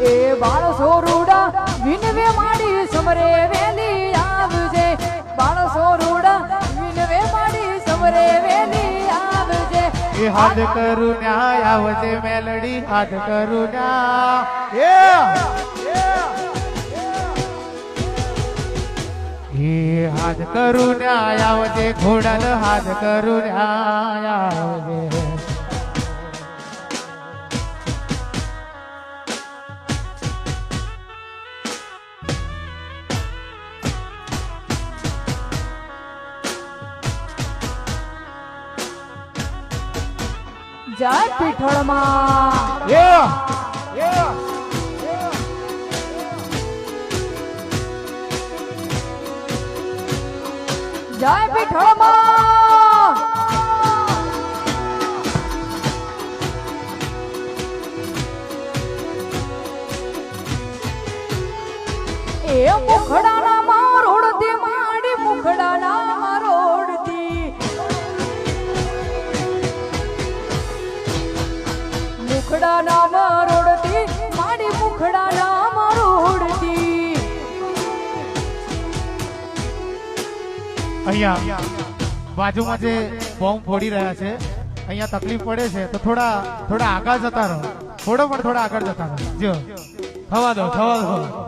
એ બાળ સોરુડા વિનવે માડી સમરે વેલી આવજે. બાળ સોરુડા વિનવે માડી સમરે વેલી આવજે. એ હાથ કરુણા આવજે મેલડી, હાથ કરુણા. એ! હાથ કરુણા આવજે ઘોડાલ હાથ કરુણા. જય પીઠળમાં! જય પીઠળમાં એ મુખડાના મુખડાના મારોડતી માડી મુખડાના રોડતી અહીંયા બાજુમાં જે બોમ્બ ફોડી રહ્યા છે, અહીંયા તકલીફ પડે છે, તો થોડા થોડા આગળ જતા રહો. થોડો પણ થોડા આગળ જતા રહો. જો, થવા દો થવા દો.